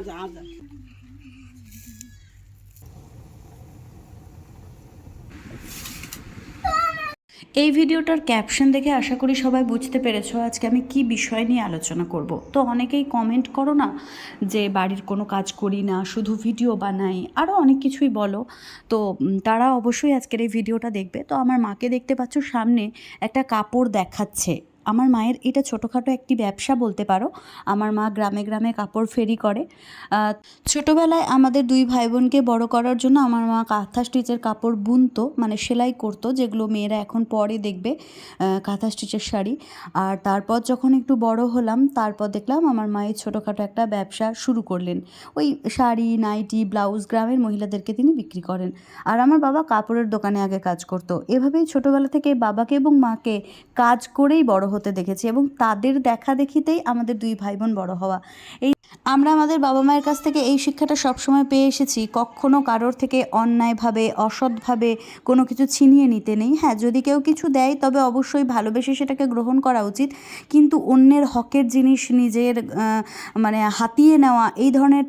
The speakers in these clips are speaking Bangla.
আজা আজা এই ভিডিওটার ক্যাপশন দেখে আশা করি সবাই বুঝতে পেরেছ আজকে আমি কি বিষয় নিয়ে আলোচনা করব। তো অনেকেই কমেন্ট করো না যে বাড়ির কোনো কাজ করি না, শুধু ভিডিও বানাই আরও অনেক কিছুই বলো। তো তারা অবশ্যই আজকের এই ভিডিওটা দেখবে। তো আমার মাকে দেখতে পাচ্ছ সামনে একটা কাপড় দেখাচ্ছে। আমার মায়ের এটা ছোটোখাটো একটি ব্যবসা বলতে পারো। আমার মা গ্রামে গ্রামে কাপড় ফেরি করে। ছোটোবেলায় আমাদের দুই ভাই বোনকে বড় করার জন্য আমার মা কাঁথা স্টিচের কাপড় বুনতো মানে সেলাই করতো, যেগুলো মেয়েরা এখন পরে দেখবে কাঁথা স্টিচের শাড়ি। আর তারপর যখন একটু বড় হলাম, তারপর দেখলাম আমার মায়ের ছোটোখাটো একটা ব্যবসা শুরু করলেন। ওই শাড়ি, নাইটি, ব্লাউজ গ্রামের মহিলাদেরকে তিনি বিক্রি করেন। আর আমার বাবা কাপড়ের দোকানে আগে কাজ করতো। এভাবেই ছোটোবেলা থেকে বাবাকে এবং মাকে কাজ করেই বড় হতে দেখেছি এবং তাদের দেখা দেখিতেই আমাদের দুই ভাই বোন বড় হওয়া। এই আমরা আমাদের বাবা মায়ের কাছ থেকে এই শিক্ষাটা সবসময় পেয়ে এসেছি। কখনো কারোর থেকে অন্যায়ভাবে, অসৎভাবে কোনো কিছু ছিনিয়ে নিতে নেই। হ্যাঁ যদি কেউ কিছু দেয়, তবে অবশ্যই ভালোবেসে সেটাকে গ্রহণ করা উচিত। কিন্তু অন্যের হকের জিনিস নিজের মানে হাতিয়ে নেওয়া, এই ধরনের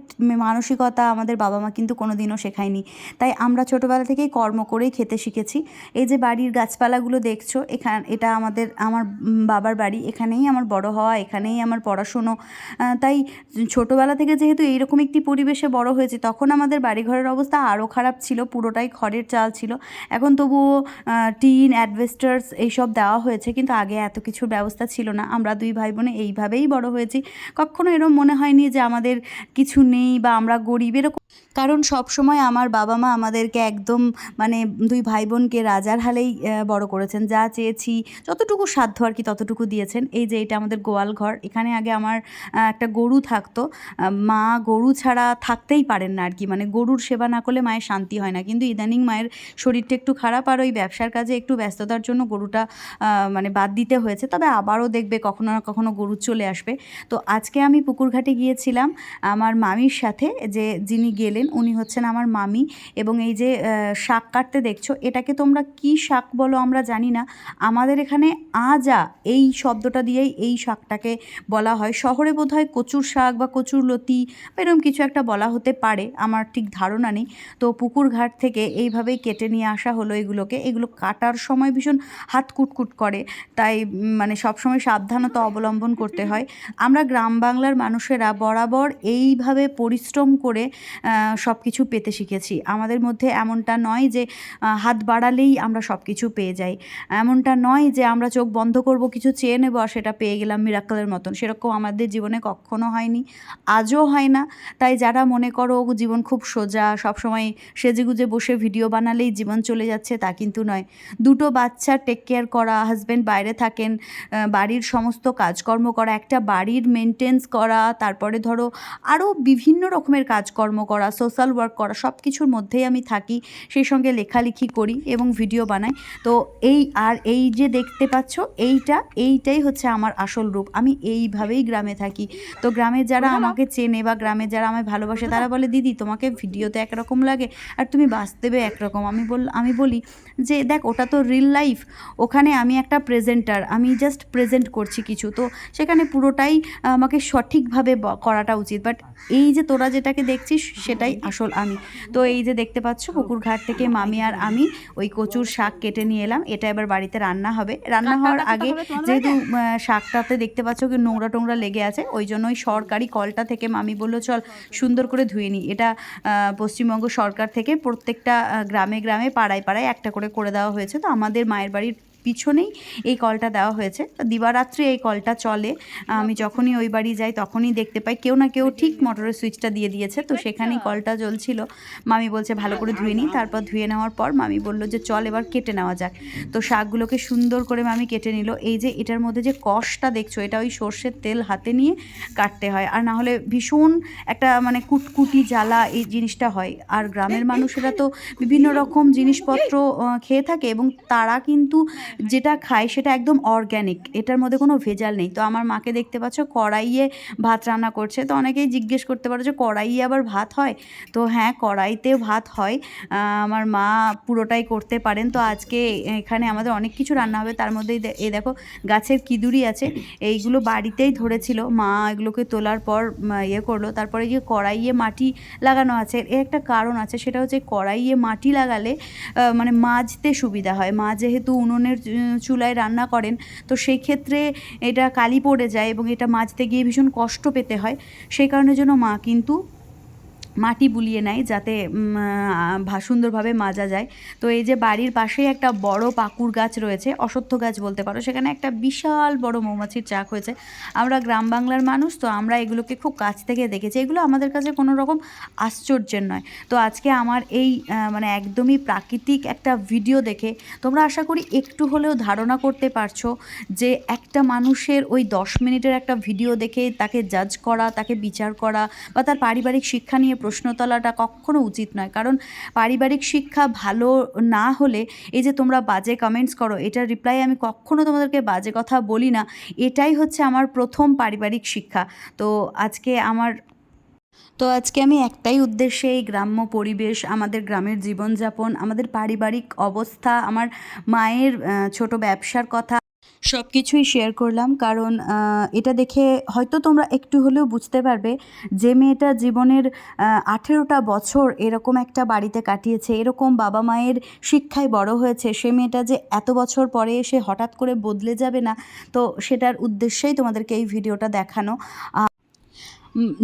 মানসিকতা আমাদের বাবা মা কিন্তু কোনো দিনও শেখায়নি। তাই আমরা ছোটোবেলা থেকেই কর্ম করেই খেতে শিখেছি। এই যে বাড়ির গাছপালাগুলো দেখছ, এখান, এটা আমাদের, আমার বাবার বাড়ি, এখানেই আমার বড় হওয়া, এখানেই আমার পড়াশুনো। তাই ছোটোবেলা থেকে যেহেতু এইরকম একটি পরিবেশে বড় হয়েছে, তখন আমাদের বাড়িঘরের অবস্থা আরও খারাপ ছিল, পুরোটাই খড়ের চাল ছিল। এখন তবুও টিন, অ্যাডভেস্টার্স এইসব দেওয়া হয়েছে, কিন্তু আগে এত কিছুর ব্যবস্থা ছিল না। আমরা দুই ভাই বোনে এইভাবেই বড় হয়েছি। কখনো এরম মনে হয়নি যে আমাদের কিছু নেই বা আমরা গরিব, এরকম কারণ সব সময় আমার বাবা মা আমাদেরকে একদম মানে দুই ভাই বোনকে রাজার হালেই বড় করেছেন। যা চেয়েছি, যতটুকু সাধ্য আর কি ততটুকু দিয়েছেন। এই যে এটা আমাদের গোয়াল ঘর। এখানে আগে আমার একটা গরু থাকতো। আহ, মা গরু ছাড়া থাকতেই পারেন না আর কি মানে গরুর সেবা না করলে মায়ের শান্তি হয় না। কিন্তু ইদানিং মায়ের শরীরটা একটু খারাপ আর ওই ব্যবসার কাজে একটু ব্যস্ততার জন্য গরুটা মানে বাদ দিতে হয়েছে। তবে আবারও দেখবে কখনো না কখনো গরু চলে আসবে। তো আজকে আমি পুকুরঘাটে গিয়েছিলাম আমার মামির সাথে যে যিনি গেলেন উনি হচ্ছেন আমার মামি। এবং এই যে শাক কাটতে দেখছ এটাকে তোমরা কি শাক বলো আমরা জানি না। আমাদের এখানে আজা এই শব্দটা দিয়েই এই শাকটাকে বলা হয়। শহরে বোধ হয় কচুর শাক বা কচুর লতি বা এরকম কিছু একটা বলা হতে পারে, আমার ঠিক ধারণা নেই। তো পুকুর ঘাট থেকে এইভাবেই কেটে নিয়ে আসা হলো এগুলোকে। এগুলো কাটার সময় ভীষণ হাত কুটকুট করে, তাই মানে সবসময় সাবধানতা অবলম্বন করতে হয়। আমরা গ্রাম বাংলার মানুষেরা বরাবর এইভাবে পরিশ্রম করে সব কিছু পেতে শিখেছি। আমাদের মধ্যে এমনটা নয় যে হাত বাড়ালেই আমরা সব কিছু পেয়ে যাই। এমনটা নয় যে, আমরা চোখ বন্ধ করব, কিছু চেয়ে নেব আর সেটা পেয়ে গেলাম মিরাক্কেলের মতন। সেরকম আমাদের জীবনে কখনো হয়নি। আজও হয় না। তাই যারা মনে করো জীবন খুব সোজা, সবসময় সেজেগুজে বসে ভিডিও বানালেই জীবন চলে যাচ্ছে, তা কিন্তু নয়। দুটো বাচ্চা টেক কেয়ার করা হাজব্যান্ড বাইরে থাকেন বাড়ির সমস্ত কাজকর্ম করা, একটা বাড়ির মেনটেন্স করা, তারপরে ধরো আরও বিভিন্ন রকমের কাজকর্ম করা সোশ্যাল ওয়ার্ক করা সব কিছুর মধ্যেই আমি থাকি, সেই সঙ্গে লেখালেখি করি এবং ভিডিও বানাই। তো এই আর এই যে দেখতে পাচ্ছ, এইটা, এইটাই হচ্ছে আমার আসল রূপ। আমি এইভাবেই গ্রামে থাকি। তো গ্রামে যারা আমাকে চেনে বা গ্রামে যারা আমায় ভালোবাসে তারা বলে দিদি তোমাকে ভিডিওতে একরকম লাগে আর তুমি বাস্তবে একরকম। আমি বল আমি বলি যে দেখ ওটা তো রিল লাইফ ওখানে আমি একটা প্রেজেন্টার আমি জাস্ট প্রেজেন্ট করছি কিছু। তো সেখানে পুরোটাই আমাকে সঠিকভাবে করাটা উচিত। বাট এই যে তোরা যেটাকে দেখছিস সেটাই আসল আমি। তো এই যে দেখতে পাচ্ছ পুকুর ঘাট থেকে মামি আর আমি ওই কচুর শাক কেটে নিয়ে এলাম। এটা এবার বাড়িতে রান্না হবে। রান্না হওয়ার আগে যেহেতু শাকটাতে দেখতে পাচ্ছ কি নোংরা টোংরা লেগে আছে ওই জন্য ওই সরকারি কলটা থেকে মামি বলল, চল সুন্দর করে ধুয়ে নিই এটা পশ্চিমবঙ্গ সরকার থেকে প্রত্যেকটা গ্রামে গ্রামে, পাড়ায় পাড়ায় একটা করে করে দেওয়া হয়েছে। তো আমাদের মায়ের বাড়ির পিছনেই এই কলটা দেওয়া হয়েছে। তো দিবারাত্রি এই কলটা চলে। আমি যখনই ওই বাড়ি যাই তখনই দেখতে পাই কেউ না কেউ ঠিক মোটরের সুইচটা দিয়ে দিয়েছে। তো সেখানেই কলটা জ্বলছিল। মামি বলছে ভালো করে ধুয়ে নিই তারপর ধুয়ে নেওয়ার পর মামি বলল যে চল এবার কেটে নেওয়া যাক। তো শাকগুলোকে সুন্দর করে মামি কেটে নিল। এই যে এটার মধ্যে যে কষটা দেখছ এটা ওই সর্ষের তেল হাতে নিয়ে কাটতে হয়। আর না হলে ভীষণ একটা মানে কুটকুটি জ্বালা এই জিনিসটা হয়। আর গ্রামের মানুষেরা তো বিভিন্ন রকম জিনিসপত্র খেয়ে থাকে এবং তারা কিন্তু যেটা খাই সেটা একদম অর্গ্যানিক এটার মধ্যে কোনো ভেজাল নেই। তো আমার মাকে দেখতে পাচ্ছ কড়াইয়ে ভাত রান্না করছে। তো অনেকেই জিজ্ঞেস করতে পারো যে কড়াইয়ে আবার ভাত হয়? তো হ্যাঁ কড়াইতেও ভাত হয়। আমার মা পুরোটাই করতে পারেন। তো আজকে এখানে আমাদের অনেক কিছু রান্না হবে। তার মধ্যেই এই দেখো গাছের কিদুরি আছে। এইগুলো বাড়িতেই ধরেছিল। মা এগুলোকে তোলার পর ইয়ে করল। তারপরে যে কড়াইয়ে মাটি লাগানো আছে। এর একটা কারণ আছে, সেটা হচ্ছে কড়াইয়ে মাটি লাগালে মানে মাজতে সুবিধা হয়। মা যেহেতু উনুনের চুলায় রান্না করেন, তো সেই ক্ষেত্রে এটা কালি পড়ে যায় এবং এটা মাজতে গিয়ে ভীষণ কষ্ট পেতে হয়। সেই কারণের জন্য মা কিন্তু মাটি বুলিয়ে নেয় যাতে সুন্দরভাবে মাজা যায়। তো এই যে বাড়ির পাশেই একটা বড় পাকুর গাছ রয়েছে অশ্বত্থ গাছ বলতে পারো, সেখানে একটা বিশাল বড় মৌমাছির চাক হয়েছে। আমরা গ্রাম বাংলার মানুষ, তো আমরা এগুলোকে খুব কাছ থেকে দেখেছি। এগুলো আমাদের কাছে কোনো রকম আশ্চর্যের নয়। তো আজকে আমার এই মানে একদমই প্রাকৃতিক একটা ভিডিও দেখে তোমরা আশা করি একটু হলেও ধারণা করতে পারছ যে একটা মানুষের ওই দশ মিনিটের একটা ভিডিও দেখে তাকে জাজ করা, তাকে বিচার করা বা তার পারিবারিক শিক্ষা নিয়ে প্রশ্ন তোলাটা কখনো উচিত নয়। কারণ পারিবারিক শিক্ষা ভালো না হলে এই যে তোমরা বাজে কমেন্টস করো, এটার রিপ্লাই আমি কখনো তোমাদেরকে বাজে কথা বলি না। এটাই হচ্ছে আমার প্রথম পারিবারিক শিক্ষা। তো আজকে আমার, তো আজকে আমি একটাই উদ্দেশ্যে এই গ্রাম্য পরিবেশ, আমাদের গ্রামের জীবনযাপন, আমাদের পারিবারিক অবস্থা, আমার মায়ের ছোট ব্যবসার কথা সব কিছুই শেয়ার করলাম। কারণ এটা দেখে হয়তো তোমরা একটু হলেও বুঝতে পারবে যে মেয়েটা জীবনের আঠেরোটা বছর এরকম একটা বাড়িতে কাটিয়েছে। এরকম বাবা মায়ের শিক্ষায় বড় হয়েছে। সে মেয়েটা যে এত বছর পরে এসে হঠাৎ করে বদলে যাবে না, তো সেটার উদ্দেশ্যেই তোমাদেরকে এই ভিডিওটা দেখানো।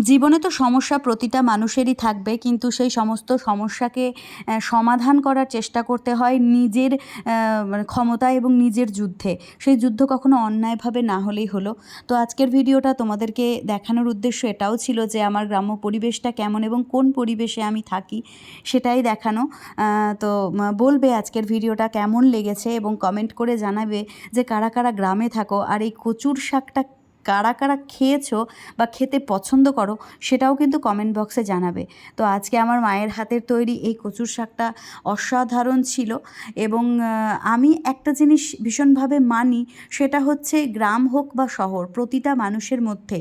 জীবনে তো সমস্যা প্রতিটা মানুষেরই থাকবে, কিন্তু সেই সমস্ত সমস্যাকে সমাধান করার চেষ্টা করতে হয় নিজের মানে ক্ষমতা এবং নিজের যুদ্ধে। সেই যুদ্ধ কখনো অন্যায়ভাবে না হলেই হলো। তো আজকের ভিডিওটা তোমাদেরকে দেখানোর উদ্দেশ্য এটাও ছিল যে আমার গ্রাম্য পরিবেশটা কেমন এবং কোন পরিবেশে আমি থাকি সেটাই দেখানো। তো বলবে আজকের ভিডিওটা কেমন লেগেছে এবং কমেন্ট করে জানাবে যে কারা কারা গ্রামে থাকো আর এই কচুর শাকটা কারা কারা খেয়েছো বা খেতে পছন্দ করো সেটাও কিন্তু কমেন্ট বক্সে জানাবে। তো আজকে আমার মায়ের হাতের তৈরি এই কচুর শাকটা অসাধারণ ছিল এবং আমি একটা জিনিস ভীষণভাবে মানি সেটা হচ্ছে গ্রাম হোক বা শহর, প্রতিটা মানুষের মধ্যে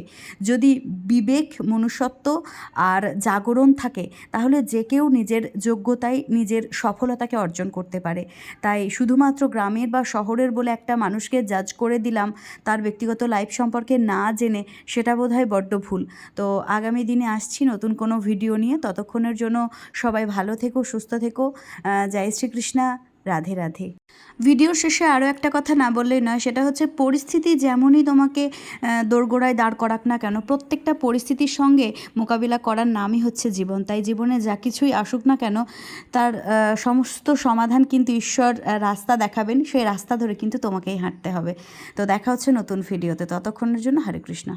যদি বিবেক, মনুষ্যত্ব আর জাগরণ থাকে তাহলে যে কেউ নিজের যোগ্যতায় নিজের সফলতাকে অর্জন করতে পারে। তাই শুধুমাত্র গ্রামের বা শহরের বলে একটা মানুষকে জাজ করে দিলাম, তার ব্যক্তিগত লাইফ সম্পর্কে না জেনে সেটা বোধ হয় বড্ড ভুল। তো আগামী দিনে আসছি নতুন কোনো ভিডিও নিয়ে। ততক্ষণের জন্য সবাই ভালো থেকো, সুস্থ থেকো। জয় শ্রীকৃষ্ণা। রাধে রাধে। ভিডিওর শেষে আরও একটা কথা না বললেই নয়, সেটা হচ্ছে পরিস্থিতি যেমনই তোমাকে দোরগোড়ায় দাঁড় করাক না কেন, প্রত্যেকটা পরিস্থিতির সঙ্গে মোকাবিলা করার নামই হচ্ছে জীবন। তাই জীবনে যা কিছুই আসুক না কেন, তার সমস্ত সমাধান কিন্তু ঈশ্বর রাস্তা দেখাবেন, সেই রাস্তা ধরে কিন্তু তোমাকেই হাঁটতে হবে। তো দেখা হচ্ছে নতুন ভিডিওতে। ততক্ষণের জন্য হরে কৃষ্ণ।